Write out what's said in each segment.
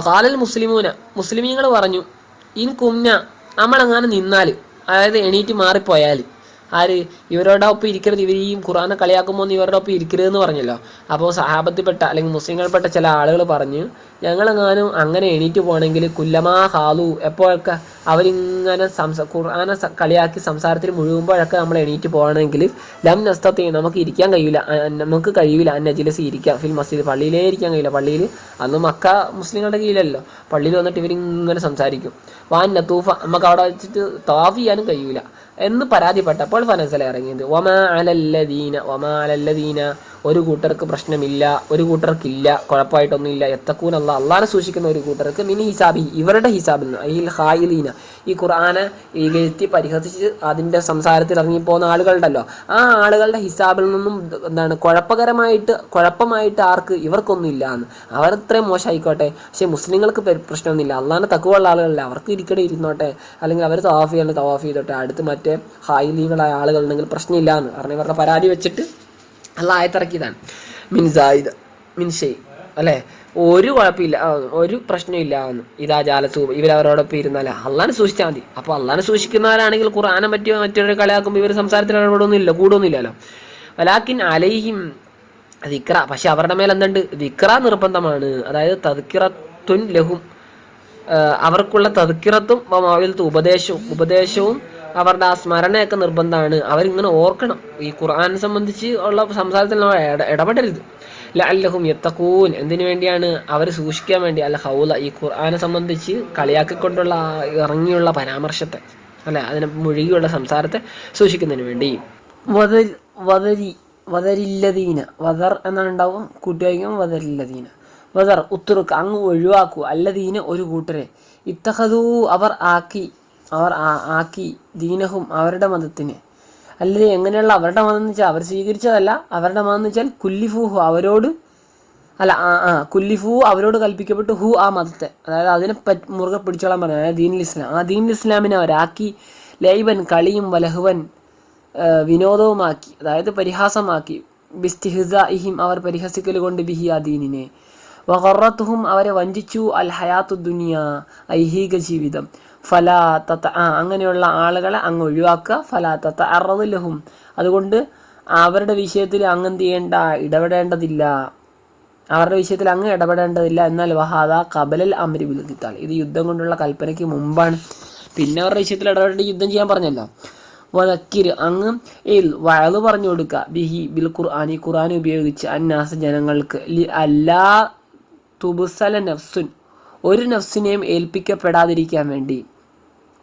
കാലൽ മുസ്ലിമൂന. മുസ്ലിമീങ്ങൾ പറഞ്ഞു ഇൻ കുമ്ന നമ്മളങ്ങനെ നിന്നാൽ അതായത് എണീറ്റ് മാറിപ്പോയാൽ ആര്? ഇവരോടെ ഒപ്പം ഇരിക്കരുത്. ഇവർ ഈ ഖുറാനെ കളിയാക്കുമ്പോൾ ഇവരുടെ ഒപ്പം ഇരിക്കരുത് എന്ന് പറഞ്ഞല്ലോ. അപ്പോൾ സഹാബത്തിൽപ്പെട്ട അല്ലെങ്കിൽ മുസ്ലിങ്ങൾപ്പെട്ട ചില ആളുകൾ പറഞ്ഞു ഞങ്ങളെങ്ങാനും അങ്ങനെ എണീറ്റ് പോകണമെങ്കിൽ കുല്ലമാ ഹാലു എപ്പോഴൊക്കെ അവരിങ്ങനെ സംസ ഖുർആാനെ കളിയാക്കി സംസാരത്തിൽ മുഴുകുമ്പോഴൊക്കെ നമ്മൾ എണീറ്റ് പോകണമെങ്കിൽ ലം നസ്തത്തെ നമുക്ക് ഇരിക്കാൻ കഴിയില്ല. നമുക്ക് കഴിയില്ല അന്ന ജിലസ് ഇരിക്കാം. ഫിൽ മസ്ജിദ് പള്ളിയിലേ ഇരിക്കാൻ കഴിയില്ല. പള്ളിയിൽ അന്ന് മക്ക മുസ്ലിങ്ങളുടെ കീഴിലല്ലോ. പള്ളിയിൽ വന്നിട്ട് ഇവരിങ്ങനെ സംസാരിക്കും. വാൻ നത്തൂഫ നമുക്ക് അവിടെ വെച്ചിട്ട് താഫ് ചെയ്യാനും കഴിയൂല. എന്ന് പരാതിപ്പെട്ടപ്പോൾ ഫനസല ഇറങ്ങിയത്. ഒമാ അലല്ലദീന ഒമാ അലല്ലദീന ഒരു കൂട്ടർക്ക് പ്രശ്നമില്ല ഒരു കൂട്ടർക്കില്ല കുഴപ്പമായിട്ടൊന്നുമില്ല. എത്തക്കൂൻ അല്ല അള്ളാനെ സൂക്ഷിക്കുന്ന ഒരു കൂട്ടർക്ക് മിനി ഹിസാബി ഇവരുടെ ഹിസാബിൽ നിന്ന് ഈ ഹായിലീന ഈ ഖുർആാനെ ഇകഴ്ത്തി പരിഹസിച്ച് അതിന്റെ സംസാരത്തിൽ ഇറങ്ങിപ്പോകുന്ന ആളുകളുണ്ടല്ലോ. ആ ആളുകളുടെ ഹിസാബിൽ നിന്നും എന്താണ് കുഴപ്പകരമായിട്ട് കുഴപ്പമായിട്ട് ആർക്ക് ഇവർക്കൊന്നും ഇല്ല എന്ന് അവരത്രയും മോശമായിക്കോട്ടെ. പക്ഷേ മുസ്ലിങ്ങൾക്ക് പ്രശ്നമൊന്നുമില്ല. അള്ളാനെ തക്കുവുള്ള ആളുകളല്ല. അവർക്ക് ഇരിക്കടെ ഇരുന്നോട്ടെ. അല്ലെങ്കിൽ അവർ തവാഫ് ചെയ്യണം തവാഫ് ചെയ്തോട്ടെ. അടുത്ത് മറ്റേ ഹായിലീകളായ ആളുകളുണ്ടെങ്കിൽ പ്രശ്നമില്ല എന്ന്. കാരണം ഇവരുടെ പരാതി വെച്ചിട്ട് അല്ല ആയത്തിറക്കിയതാണ് മിൻ സായിദ് മിൻ ഷെയ് അല്ലേ? ഒരു കുഴപ്പമില്ല ഒരു പ്രശ്നമില്ല. എന്ന് ഇതാ ജാലത്തു ഇവരവരോടൊപ്പം ഇരുന്നാൽ അള്ളാനെ സൂക്ഷിച്ചാൽ മതി. അപ്പൊ അള്ളാനെ സൂക്ഷിക്കുന്നവരാണെങ്കിൽ ഖുർആനെ പറ്റിയോ മറ്റൊരു കളിയാക്കുമ്പോൾ ഇവർ സംസാരത്തിൽ ഇടപെടൊന്നുമില്ല കൂടൊന്നുമില്ലല്ലോ വലാക്കിൻ അലൈഹിം ദിക്ര പക്ഷെ അവരുടെ മേൽ എന്തുണ്ട്? ദിക്ര നിർബന്ധമാണ്. അതായത് തദ്ക്കിറത്തുൻ ലഹും അവർക്കുള്ള തദ്ക്കിറത്തും ഉപദേശവും ഉപദേശവും അവരുടെ ആ സ്മരണയൊക്കെ നിർബന്ധമാണ്. അവരിങ്ങനെ ഓർക്കണം. ഈ ഖുർആൻ സംബന്ധിച്ച് ഉള്ള സംസാരത്തിൽ നമ്മൾ ഇടപെടരുത് ലഅല്ലഹും എത്തക്കൂൻ എന്തിനു വേണ്ടിയാണ് അവർ സൂക്ഷിക്കാൻ വേണ്ടി? അല്ല ഹൗല. ഈ ഖുർആനെ സംബന്ധിച്ച് കളിയാക്കിക്കൊണ്ടുള്ള ഇറങ്ങിയുള്ള പരാമർശത്തെ അല്ല അതിനെ മുഴുകിയുള്ള സംസാരത്തെ സൂക്ഷിക്കുന്നതിന് വേണ്ടി. വദരില്ലദീന. വദർ എന്നാണ് ഉണ്ടാവും കൂട്ടുകാരിക്കും വതരില്ലതീന വദർ ഉത്തുറുക്ക്. അങ്ങ് ഒഴിവാക്കൂ. അല്ലതീന ഒരു കൂട്ടരെ. ഇത്തഹദൂ അവർ ആക്കി. അവർ ആക്കി ദീനഹും അവരുടെ മതത്തിന്. അല്ലെങ്കിൽ എങ്ങനെയുള്ള അവരുടെ മതം എന്ന് വെച്ചാൽ അവർ സ്വീകരിച്ചതല്ല. അവരുടെ മതം എന്ന് വെച്ചാൽ കുല്ലിഫൂഹു അവരോട് അല്ല ആ ആ കുല്ലിഫു അവരോട് കൽപ്പിക്കപ്പെട്ടു ഹു ആ മതത്തെ. അതായത് അതിനെ പറ്റി മുറുകെ പിടിച്ചോളാൻ പറഞ്ഞു. അതായത് ദീനുൽ ഇസ്ലാം. ആ ദീനുൽ ഇസ്ലാമിനെ അവരാക്കി ലൈവൻ കളിയും വലഹുവൻ വിനോദവുമാക്കി അതായത് പരിഹാസമാക്കി. ബിസ്തിഹിഹിം അവർ പരിഹസിക്കൽ കൊണ്ട് ബിഹി ആ ദീനിനെ. വഹറത്തുഹും അവരെ വഞ്ചിച്ചു അൽ ഹയാത്തു ദുനിയ ഐഹിക ജീവിതം. ഫലാ തത്ത ആ അങ്ങനെയുള്ള ആളുകളെ അങ്ങ് ഒഴിവാക്കുക. ഫലാ തത്ത അറദുലഹും. അതുകൊണ്ട് അവരുടെ വിഷയത്തിൽ അങ്ങ് ചെയ്യേണ്ട? ഇടപെടേണ്ടതില്ല. അവരുടെ വിഷയത്തിൽ അങ്ങ് ഇടപെടേണ്ടതില്ല. എന്നാൽ വഹാദ കബലൽ അമരി ബിൽത്താൽ ഇത് യുദ്ധം കൊണ്ടുള്ള കൽപ്പനയ്ക്ക് മുമ്പാണ്. പിന്നെ അവരുടെ വിഷയത്തിൽ ഇടപെടേണ്ട യുദ്ധം ചെയ്യാൻ പറഞ്ഞല്ലോ. വതക്കിർ അങ്ങ് ഏൽ വയത് പറഞ്ഞു കൊടുക്കുക. ബിഹി ബിൽ ഖുർആൻ. ഈ ഖുർആൻ ഉപയോഗിച്ച് അന്നാസ ജനങ്ങൾക്ക് അല്ലാ തുബുസല നഫ്സുൻ. ഒരു നഫ്സിനെയും ഏൽപ്പിക്കപ്പെടാതിരിക്കാൻ വേണ്ടി.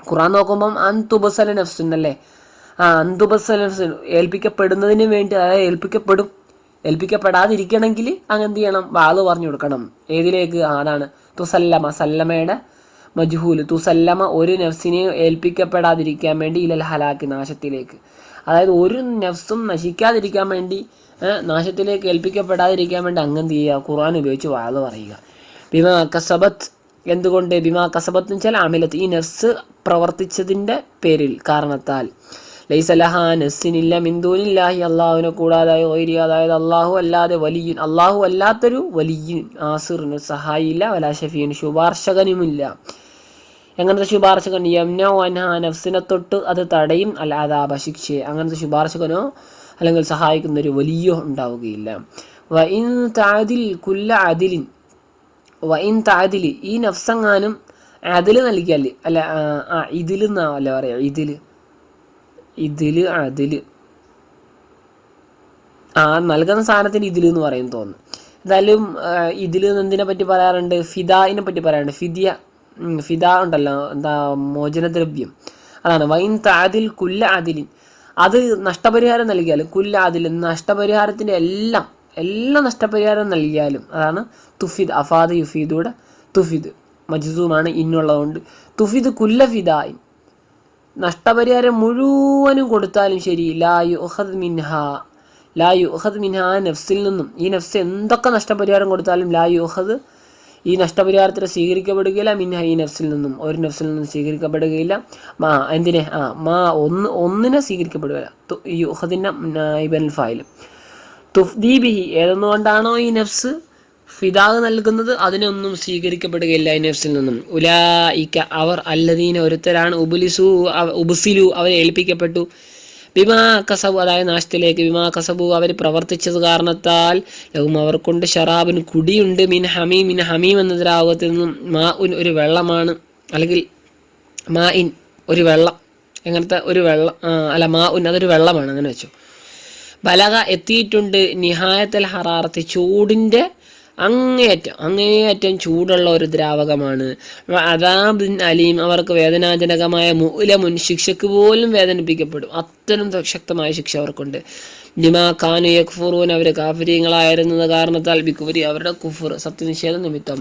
ഖുറാൻ നോക്കുമ്പം അന്തുബസല നഫ്സുൻ അല്ലേ ആ അന്തുബസല നഫ്സുൻ ഏൽപ്പിക്കപ്പെടുന്നതിന് വേണ്ടി അതായത് ഏൽപ്പിക്കപ്പെടും. ഏൽപ്പിക്കപ്പെടാതിരിക്കണമെങ്കിൽ അങ്ങ് എന്ത് ചെയ്യണം? വാൾ പറഞ്ഞു കൊടുക്കണം. ഏതിലേക്ക്? അതാണ്. തുസല്ലമ സല്ലമയുടെ മജ്ഹൂൽ തുസല്ലമ ഒരു നഫ്സിനെ ഏൽപ്പിക്കപ്പെടാതിരിക്കാൻ വേണ്ടി ഇലൽ ഹലാക്ക് നാശത്തിലേക്ക്. അതായത് ഒരു നഫ്സും നശിക്കാതിരിക്കാൻ വേണ്ടി നാശത്തിലേക്ക് ഏൽപ്പിക്കപ്പെടാതിരിക്കാൻ വേണ്ടി അങ്ങ് എന്ത് ചെയ്യുക? ഖുർആൻ ഉപയോഗിച്ച് വാൾ പറയുക. പിന്നെ കസബത്ത് എന്തുകൊണ്ട് ബിമാ കസബത്ത് വെച്ചാൽ അമിലത്ത്? ഈ നഫ്സ് പ്രവർത്തിച്ചതിന്റെ പേരിൽ കാരണത്താൽ. ലൈസലഹ നഫ്സിനില്ല മിന്ദൂനില്ലാഹി അള്ളാഹുവിനെ കൂടാതെ ഓരി അതായത് അള്ളാഹു അല്ലാതെ വലിയ അള്ളാഹു അല്ലാത്തൊരു വലിയ ആസിറിന് സഹായിയില്ല വലാ ഷഫീന് ശുപാർശകനുമില്ല. എങ്ങനത്തെ ശുപാർശകൻ യംന വൻഹ നഫ്സിനെ തൊട്ട് അത് തടയും അല്ലാതാപ ശിക്ഷയെ. അങ്ങനത്തെ ശുപാർശകനോ അല്ലെങ്കിൽ സഹായിക്കുന്ന ഒരു വലിയ ഉണ്ടാവുകയില്ല. വഇൻ താദിൽ കുല്ല അതിലിൻ വൈൻ ഈ നഫ്സങ്ങാനും അതിൽ നൽകിയാൽ അല്ല ആ, ഇതിൽ എന്നാവല്ല പറയാ ഇതിൽ. ഇതിൽ അതിൽ. ആ നൽകുന്ന സാധനത്തിന് ഇതിൽ എന്ന് പറയും തോന്നുന്നു. എന്തായാലും ഇതിൽ എന്തിനെ പറ്റി പറയാറുണ്ട്? ഫിദായിനെ പറ്റി പറയാറുണ്ട്. ഫിദിയ ഫിദ ഉണ്ടല്ലോ എന്താ മോചനദ്രവ്യം. അതാണ്. വൈൻ താദിൽ കുല്ല അതിലിൻ. അത് നഷ്ടപരിഹാരം നൽകിയാലും കുല്ല അതിൽ നഷ്ടപരിഹാരത്തിന്റെ എല്ലാം എല്ലാ നഷ്ടപരിഹാരം നൽകിയാലും അതാണ് തുഫിദ് അഫാദ് യുഫീദൂടെ തുഫിദ് മജ്സൂമാണ് ഇന്നുള്ളതുകൊണ്ട്. തുഫിദ് കുല്ല ഫിദായിൻ നഷ്ടപരിഹാരം മുഴുവനും കൊടുത്താലും ശരി ലായു യുഹദ് മിൻഹ. ലായു ഉഹദ് മിൻഹ നഫ്സിൽ നിന്നും. ഈ നഫ്സ് എന്തൊക്കെ നഷ്ടപരിഹാരം കൊടുത്താലും ലായു ഉഹദ് ഈ നഷ്ടപരിഹാരത്തിന് സ്വീകരിക്കപ്പെടുകയില്ല മിൻഹ ഈ നഫ്സിൽ നിന്നും. ഒരു നഫ്സിൽ നിന്നും സ്വീകരിക്കപ്പെടുകയില്ല. മാ എന്തിനെ? ആ മാ ഒന്ന് ഒന്നിനെ സ്വീകരിക്കപ്പെടുകയില്ല. ഈ യുഹദിന്റെ ഇബൻ ഫായിൽ. തുഫ്ദീബിഹി ഏതെന്നുകൊണ്ടാണോ ഈ നഫ്സ് ഫിദാവ് നൽകുന്നത്? അതിനൊന്നും സ്വീകരിക്കപ്പെടുകയില്ല ഈ നഫ്സിൽ നിന്നും. ഉലായിക്ക അവർ അല്ലദീന ഒരുത്തരാണ്. ഉബുലിസു ഉബുസിലു അവരെ ഏൽപ്പിക്കപ്പെട്ടു. ബിമാ കസബു അതായത് നാശത്തിലേക്ക്. ബിമാ കസബു അവർ പ്രവർത്തിച്ചത് കാരണത്താൽ ലഹും അവർക്കൊണ്ട്. ഷറാബിന് കുടിയുണ്ട്. മിൻ ഹമീം മിൻ ഹമീം എന്ന ദ്രാവകത്തിൽ നിന്നും മാ ഉൻ ഒരു വെള്ളമാണ്. അല്ലെങ്കിൽ മാ ഇൻ ഒരു വെള്ളം. എങ്ങനത്തെ ഒരു വെള്ളം അല്ല മാ ഉൻ അതൊരു വെള്ളമാണ്. അങ്ങനെ വെച്ചു. ബലക എത്തിയിട്ടുണ്ട്. നിഹായത്തൽ ഹറാറത്ത് ചൂടിന്റെ അങ്ങേയറ്റം അങ്ങേയറ്റം ചൂടുള്ള ഒരു ദ്രാവകമാണ്. അതാബിൻ അലീം അവർക്ക് വേദനാജനകമായ മൂലമുൻ ശിക്ഷക്ക് പോലും വേദനിപ്പിക്കപ്പെടും. അത്തരം ശക്തമായ ശിക്ഷ അവർക്കുണ്ട്. ലിമാ ഖാനു യക്ഫുറൂൻ അവർ കാഫര്യങ്ങളായിരുന്നത് കാരണത്താൽ ബിക്കുവരി അവരുടെ കുഫുർ സത്യനിഷേധ നിമിത്തം.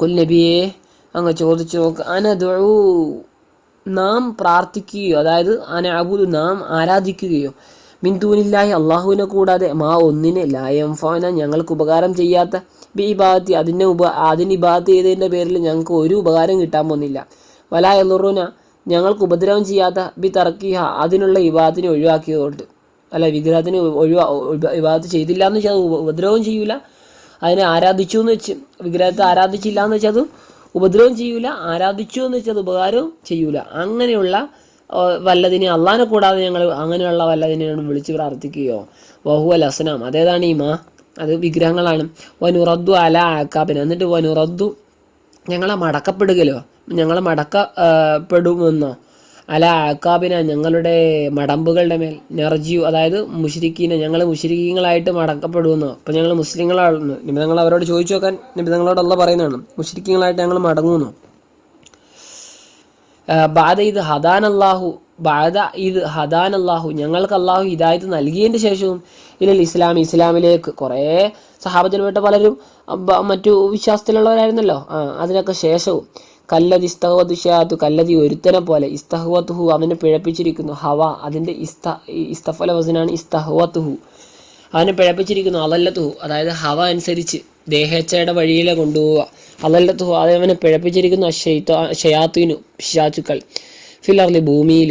കുൽനബിയെ അങ്ങ് ചോദിച്ചു നോക്ക് അനദു നാം പ്രാർത്ഥിക്കുകയോ അതായത് അന നാം ആരാധിക്കുകയോ മിന്തൂനില്ലായി അള്ളാഹുവിനെ കൂടാതെ മാ ഒന്നിനെ ലായം ഫോന ഞങ്ങൾക്ക് ഉപകാരം ചെയ്യാത്ത ബി ഇബാദത്തി അതിന്റെ ഉപ അതിന് ഇബാദത്ത് ചെയ്തതിന്റെ പേരിൽ ഞങ്ങൾക്ക് ഒരു ഉപകാരം കിട്ടാൻ പോകുന്നില്ല. വലാ എല്ലുറുന ഞങ്ങൾക്ക് ഉപദ്രവം ചെയ്യാത്ത ബി തറക്കിഹ അതിനുള്ള ഇബാദത്തിനെ ഒഴിവാക്കിയതുകൊണ്ട്. അല്ല വിഗ്രഹത്തിന് ഒഴിവാ ഇബാദത്ത് ചെയ്തില്ല എന്ന് വെച്ചാൽ ഉപദ്രവം ചെയ്യൂല. അതിനെ ആരാധിച്ചു എന്ന് വെച്ച് വിഗ്രഹത്തെ ആരാധിച്ചില്ല എന്ന് വെച്ചാൽ അത് ഉപദ്രവം ചെയ്യൂല. ആരാധിച്ചു എന്ന് വെച്ചാൽ അത് ഉപകാരവും ചെയ്യൂല. അങ്ങനെയുള്ള വല്ലതിനെ അള്ളാനെ കൂടാതെ ഞങ്ങൾ അങ്ങനെയുള്ള വല്ലതിനെയാണ് വിളിച്ച് പ്രാർത്ഥിക്കുകയോ? വഹു അസ്നാം. അതേതാണ് ഈ മാ? അത് വിഗ്രഹങ്ങളാണ്. വനുറദ്ദു അല ആക്കാബിന് എന്നിട്ട് വനുറദ്ദു ഞങ്ങളെ മടക്കപ്പെടുകയോ ഞങ്ങളെ മടക്ക പെടുമെന്നോ അല ആക്കാബിന ഞങ്ങളുടെ മടമ്പുകളുടെ മേൽ. നെർജിയു അതായത് മുഷിരിക്കീനെ ഞങ്ങൾ മുഷിരിക്കീങ്ങളായിട്ട് മടക്കപ്പെടുമെന്നോ? അപ്പം ഞങ്ങൾ മുസ്ലിങ്ങളാണെന്ന് നിമിതങ്ങൾ അവരോട് ചോദിച്ചു നോക്കാൻ നിബിധങ്ങളോടുള്ള പറയുന്നതാണ്. മുഷിരിക്കീങ്ങളായിട്ട് ഞങ്ങൾ മടങ്ങുമെന്നോ? ബാധ ഇത് ഹദാൻ അള്ളാഹു ബാധ ഇത് ഹദാൻ അള്ളാഹു ഞങ്ങൾക്ക് അള്ളാഹു ഹിദായത്ത് നൽകിയതിന്റെ ശേഷവും ഇല്ല ഇസ്ലാം ഇസ്ലാമിലേക്ക് കുറേ സഹാബത്തിൽപ്പെട്ട പലരും മറ്റു വിശ്വാസത്തിലുള്ളവരായിരുന്നല്ലോ. ആ അതിനൊക്കെ ശേഷവും. കല്ലതി ഇസ്തഹവതുഷാത്തു കല്ലതി ഒരുത്തനെ പോലെ ഇസ്തഹവത്തുഹു അവനെ പിഴപ്പിച്ചിരിക്കുന്നു. ഹവ അതിന്റെ ഇസ്ത ഇസ്തഫല വസനാണ് ഇസ്തഹവത്തുഹു. അവനെ പിഴപ്പിച്ചിരിക്കുന്നു അതല്ലത്തു അതായത് ഹവ അനുസരിച്ച് ദേഹേച്ഛയുടെ വഴിയിലെ കൊണ്ടുപോവുക. അതല്ലത്തു അത് അവനെ പിഴപ്പിച്ചിരിക്കുന്നു ഷയാത്തുവിനു പിശാച്ചുക്കൾ ഫിലർലി ഭൂമിയിൽ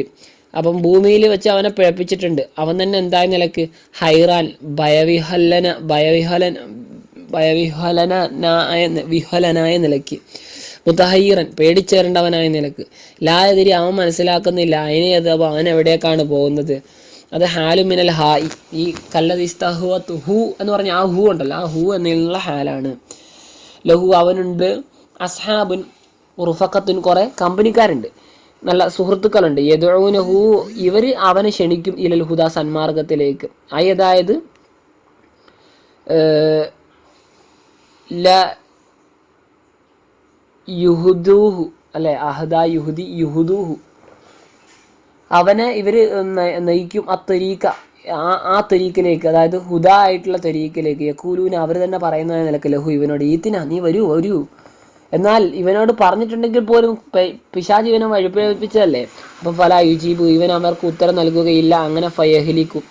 അപ്പം ഭൂമിയിൽ വെച്ച് അവനെ പിഴപ്പിച്ചിട്ടുണ്ട്. അവൻ തന്നെ എന്തായ നിലയ്ക്ക്? ഹൈറാൻ ഭയവിഹലന ഭയവിഹലന ഭയവിഹലനായ വിഹലനായ നിലയ്ക്ക് മുത്തഹയ്യറൻ പേടിച്ചേരേണ്ടവനായ നിലയ്ക്ക്. ലായതിരി അവൻ മനസ്സിലാക്കുന്നില്ല അതിനെ അത് അവൻ എവിടേക്കാണ് പോകുന്നത്? അത് ഹാലു മിനൽ ഹായി. ഈ കല്ലതിസ്തഹുവത്ത് ഹു എന്ന് പറഞ്ഞ ആ ഹു ഉണ്ടല്ലോ. ആ ഹു എന്നുള്ള ഹാലാണ്. ലഹു അവനുണ്ട് അസ്ഹാബുൻ ഉറുഫക്കത്തുൻ കുറെ കമ്പനിക്കാരുണ്ട്. നല്ല സുഹൃത്തുക്കളുണ്ട്. യദൂനഹു ഇവർ അവനെ ക്ഷണിക്കും ഇലൽ ഹുദ സന്മാർഗത്തിലേക്ക്. അതായത് ല യുഹുദൂഹു അല്ലെ അഹദ യുഹുദി യുഹുദൂഹു. അവനെ ഇവർ നയിക്കും ആ തെരീക്ക ആ ആ തെരീക്കിലേക്ക് അതായത് ഹുദ ആയിട്ടുള്ള തെരീക്കിലേക്ക്. യക്കൂലൂന് അവർ തന്നെ പറയുന്ന നിലയ്ക്ക് ലഹു ഇവനോട് ഈത്തിന നീ വരൂ വരൂ. എന്നാൽ ഇവനോട് പറഞ്ഞിട്ടുണ്ടെങ്കിൽ പോലും പിശാജ് ഇവനെ വഴിപ്പിച്ചതല്ലേ അപ്പൊ ഫല യുജീബു ഇവൻ അവർക്ക് ഉത്തരം നൽകുകയില്ല അങ്ങനെ ഫയഹലിക്കും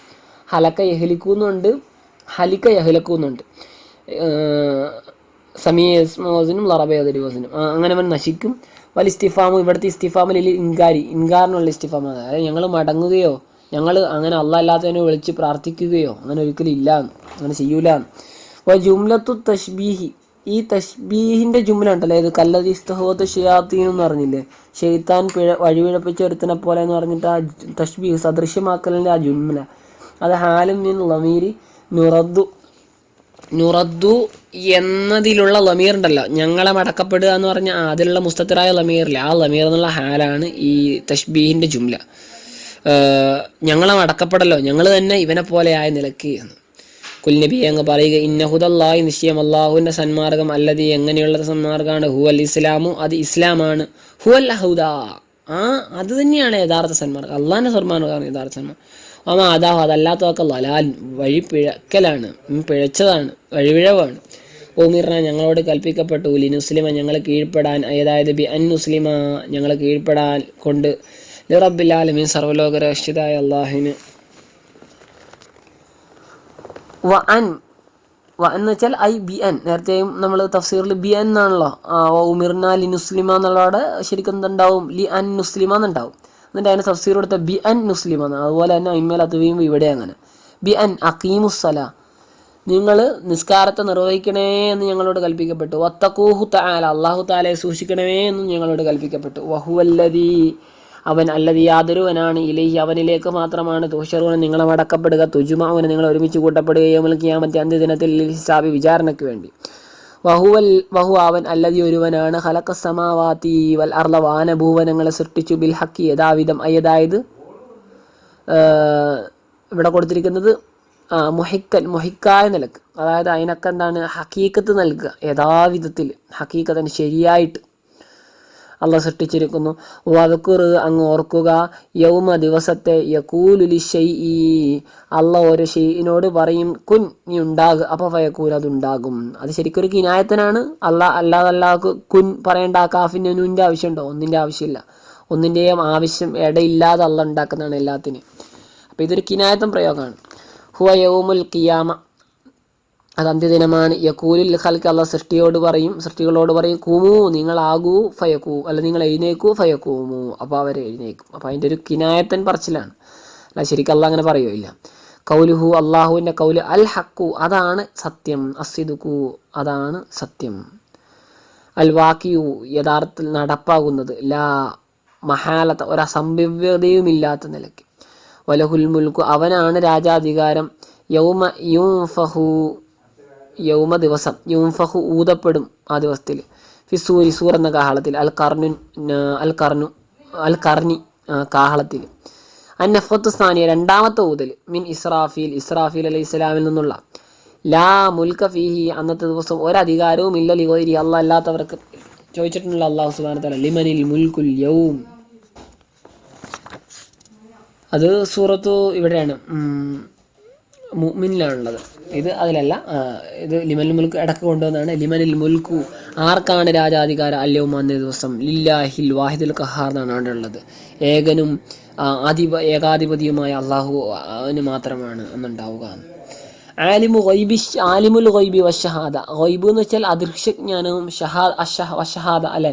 ഹലക്ക യഹലിക്കുന്നുണ്ട് ഹലിക്ക യഹലക്കുന്നുണ്ട്. സമീസ്മോസിനും ലറബേദിനും അങ്ങനെ അവൻ നശിക്കും. വൽ ഇസ്തിഫാമു ഇവിടുത്തെ ഇസ്തിഫാമിൽ ഇൻകാരി ഇൻകാറിനുള്ള ഇസ്തിഫാമാണ് അതായത് ഞങ്ങൾ മടങ്ങുകയോ ഞങ്ങൾ അങ്ങനെ അല്ല അല്ലാത്തതിനെ വിളിച്ച് പ്രാർത്ഥിക്കുകയോ അങ്ങനെ ഒരിക്കലും ഇല്ല അങ്ങനെ ചെയ്യൂല ജുംലത്തു തഷ്ബീഹി ഈ തഷ്ബീഹിന്റെ ജുംല ഉണ്ടല്ലോ ഇത് കല്ലതി ഇസ്തഹോത്ത് ഷിയാത്തീൻ എന്ന് പറഞ്ഞില്ലേ? ഷെയ്ത്താൻ പിഴ വഴിപിഴപ്പിച്ച ഒരുത്തനെ പോലെ എന്ന് പറഞ്ഞിട്ട് ആ തഷ്ബീഹ് സദൃശ്യമാക്കലിന്റെ ആ ജുംല. അത് ഹാലും മിൻ ലമീരി നുറദ്ദു നുറദ്ദു എന്നതിലുള്ള ലമീർ ഉണ്ടല്ലോ. ഞങ്ങളെ മടക്കപ്പെടുക എന്ന് പറഞ്ഞ ആ അതിലുള്ള മുസ്തത്തിറായ ലമീറില്ല? ആ ലമീർ എന്നുള്ള ഹാലാണ് ഈ തഷ്ബീഹിന്റെ ജുംല. ഞങ്ങളെ മടക്കപ്പെടല്ലോ. ഞങ്ങൾ തന്നെ ഇവനെ പോലെ ആയ നിലയ്ക്ക് എന്ന് കുൽനബി അങ്ങ് പറയുക ഇന്നഹുദല്ലാഹി നിശ്ചയം അള്ളാഹുവിന്റെ സന്മാർഗം അല്ലതി എങ്ങനെയുള്ള സന്മാർഗമാണ് ഹുവൽ ഇസ്ലാമു അത് ഇസ്ലാമാണ്. ഹുവൽ ഹുദ ആ അത് തന്നെയാണ് യഥാർത്ഥ സന്മാർഗം. അള്ളാഹിന്റെ സന്മാർഗമാണ് യഥാർത്ഥ സന്മാർഗം. അമ്മ അതാഹു അതല്ലാത്തതൊക്കെ ലലാൽ വഴി പിഴക്കലാണ്. പിഴച്ചതാണ് വഴിപിഴവാണ്. ഓമിർന ഞങ്ങളോട് കൽപ്പിക്കപ്പെട്ടു. ലി നുസ്ലിമ ഞങ്ങൾ കീഴ്പ്പെടാൻ അതായത് ബി അൻ മുസ്ലിമ ഞങ്ങൾ കീഴ്പ്പെടാൻ കൊണ്ട് ലിറബില്ലാലമീൻ സർവലോക രക്ഷിതായ അള്ളാഹിന് വ അൻ വ എന്ന് വെച്ചാൽ ഐ ബി എൻ നേരത്തെയും നമ്മൾ തഫ്സീറിൽ ബി എൻ എന്നാണല്ലോ. ഉമിർന ലി നുസ്ലിമ എന്നുള്ളവിടെ ശരിക്കും എന്തുണ്ടാവും? ലി അൻ നുസ്ലിമ എന്നുണ്ടാവും. എന്നിട്ട് അതിന് തഫ്സീർ കൊടുത്ത ബി അൻ മുസ്ലിം എന്ന് അതുപോലെ തന്നെ ഇമ്മേൽ അതുവയും ഇവിടെ അങ്ങനെ. ബി അൻ അക്കീമുസല നിങ്ങൾ നിസ്കാരത്തെ നിർവഹിക്കണേ എന്ന് ഞങ്ങളോട് കൽപ്പിക്കപ്പെട്ടു. വത്തക്കൂഹു താല അള്ളാഹു താലയെ സൂക്ഷിക്കണമേ എന്ന് ഞങ്ങളോട് കൽപ്പിക്കപ്പെട്ടു. വഹുവല്ലതി അവൻ അല്ലതി യാതൊരുവനാണ് ഇലഹി അവനിലേക്ക് മാത്രമാണ് തുഷറൂന് നിങ്ങളെ മടക്കപ്പെടുക. തുജുമാവിന് നിങ്ങൾ ഒരുമിച്ച് കൂട്ടപ്പെടുകയോ കിയാമത്തെ അന്ത്യദിനത്തിൽ ഹിസാബി വിചാരണയ്ക്ക് വേണ്ടി. വഹുവൽ വഹു അവൻ അല്ലതി ഒരുവനാണ്. ഹലക്ക സമാവാത്തി വൽ അർള വാനഭൂവനങ്ങളെ സൃഷ്ടിച്ചു ബിൽ ഹക്കി യഥാവിധം അയതായത് ഇവിടെ കൊടുത്തിരിക്കുന്നത് ആ മൊഹിക്കൻ മുഹിക്കായ നിലയ്ക്ക്. അതായത് അതിനൊക്കെ എന്താണ്? ഹക്കീക്കത്ത് നൽകുക. യഥാവിധത്തിൽ ഹക്കീക്കത്തിന് ശരിയായിട്ട് അള്ളാഹ് സൃഷ്ടിച്ചിരിക്കുന്നു. വതുക്കുറ് അങ്ങ് ഓർക്കുക യൗമ ദിവസത്തെ യക്കൂലുലി ഷെയ് അള്ള ഒരു ഷെയ്നോട് പറയും കുൻ നീ ഉണ്ടാകുക അപ്പൊ ഫയക്കൂൽ അത് ഉണ്ടാകും. അത് ശരിക്കും ഒരു കിനായത്തനാണ്. അല്ല അല്ലാതെ അല്ലാഹ് കുൻ പറയേണ്ട കാഫിന്റെ നുവിന്റെ ആവശ്യമുണ്ടോ? ഒന്നിന്റെ ആവശ്യമില്ല. ഒന്നിന്റെയും ആവശ്യം ഇടയില്ലാതെ അള്ള ഉണ്ടാക്കുന്നതാണ് എല്ലാത്തിനും. അപ്പൊ ഇതൊരു കിനായത്തം പ്രയോഗമാണ്. ഹുവ യൗമുൽ കിയാമ അത് അന്ത്യദിനമാണ് യക്കൂലിൽ ഖൽക്ക് അല്ല സൃഷ്ടിയോട് പറയും സൃഷ്ടികളോട് പറയും കൂമൂ നിങ്ങളാകൂ ഫയക്കൂ അല്ല നിങ്ങൾ എഴുന്നേക്കൂ ഫയക്കൂമു അപ്പോൾ അവർ എഴുന്നേക്കും. അപ്പോൾ അതിന്റെ ഒരു കിനായത്തൻ പറച്ചിലാണ്. അല്ല ശരിക്കും അല്ല അങ്ങനെ പറയുമില്ല കൗലുഹു അള്ളാഹുവിന്റെ കൗൽ അൽ ഹക്കു അതാണ് സത്യം. അസിദുക്കു അതാണ് സത്യം. അൽ വാക്കിയു യഥാർത്ഥത്തിൽ നടപ്പാകുന്നത്. ലാ മഹാലത്ത ഒരസംഭവ്യതയുമില്ലാത്ത നിലയ്ക്ക്. വലഹുൽ മുൽക്കു അവനാണ് രാജാധികാരം. യൗമ യൂഫഹു യൗമ ദിവസം യൂംഫഹു ഊതപ്പെടും ആ ദിവസത്തിൽ. ഫിസൂരി സൂർ എന്ന കാഹളത്തിൽ അൽ കർണു അൽ കർണു അൽ കർണി കാഹളത്തിൽ. അന്നഫത്ത് സ്ഥാനിയ രണ്ടാമത്തെ ഊതൽ മിൻ ഇസ്രാഫീൽ ഇസ്രാഫീൽ അലൈഹി ഇസ്ലാമിൽ നിന്നുള്ള. ലാ മുൽക്ക ഫീഹി അന്നത്തെ ദിവസം ഒരധികാരവും ഇല്ല ലിഗോരി അല്ല അല്ലാത്തവർക്ക് ചോദിച്ചിട്ടുള്ള അള്ളാഹു സുബാന ലിമനിൽ മുൽക്കുൽ യൗം. അത് സൂറത്തു ഇവിടെയാണ്. മുഅ്മിനിലാണുള്ളത് ഇത് അതിലല്ല ഇത് ലിമൽ മുൽക്ക് ഇടയ്ക്ക് കൊണ്ടുവന്നാണ്. ലിമനിൽ മുൽക്കു ആർക്കാണ് രാജാധികാരം അല്ലവും അന്നേ ദിവസം? ലില്ലാഹിൽ വാഹിദുൽ ഖഹാർ എന്നാണ് അവിടെ ഉള്ളത്. ഏകനും ആധിപ ഏകാധിപതിയുമായ അള്ളാഹു അവന് മാത്രമാണ് അന്നുണ്ടാവുക. ആലിമു ഗൈബി ആലിമുൽ ഗൈബി വഷഹാദ ഗൈബ് എന്ന് വെച്ചാൽ അദൃശ്യജ്ഞാനവും ഷഹാ വശഹാദ അല്ലെ?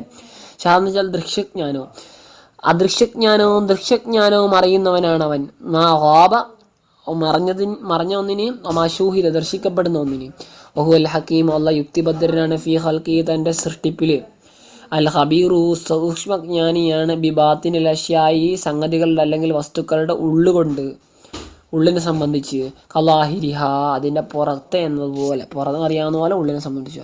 ഷഹാദ് എന്ന് വെച്ചാൽ ദൃശ്യജ്ഞാനവും. അദൃശ്യജ്ഞാനവും ദൃശ്യജ്ഞാനവും അറിയുന്നവനാണ് അവൻ മാ ഗാബ മറഞ്ഞതിന് മറഞ്ഞ ഒന്നിനെയും അമാശൂഹിത ദർശിക്കപ്പെടുന്ന ഒന്നിനെയും അൽ ഹക്കീം അല്ല യുക്തിഭദ്രനാണ് ഫി ഹൽക്കി തന്റെ സൃഷ്ടിപ്പിൽ. അൽ ഹബീറു സൂക്ഷ്മജ്ഞാനിയാണ് ബിബാത്തിൻ ലഷ്യായി സംഗതികളുടെ അല്ലെങ്കിൽ വസ്തുക്കളുടെ ഉള്ളുകൊണ്ട് ഉള്ളിനെ സംബന്ധിച്ച്. കലാഹിരിഹ അതിന്റെ പുറത്തെ എന്നതുപോലെ. പുറത്ത് അറിയാവുന്ന പോലെ ഉള്ളിനെ സംബന്ധിച്ച്.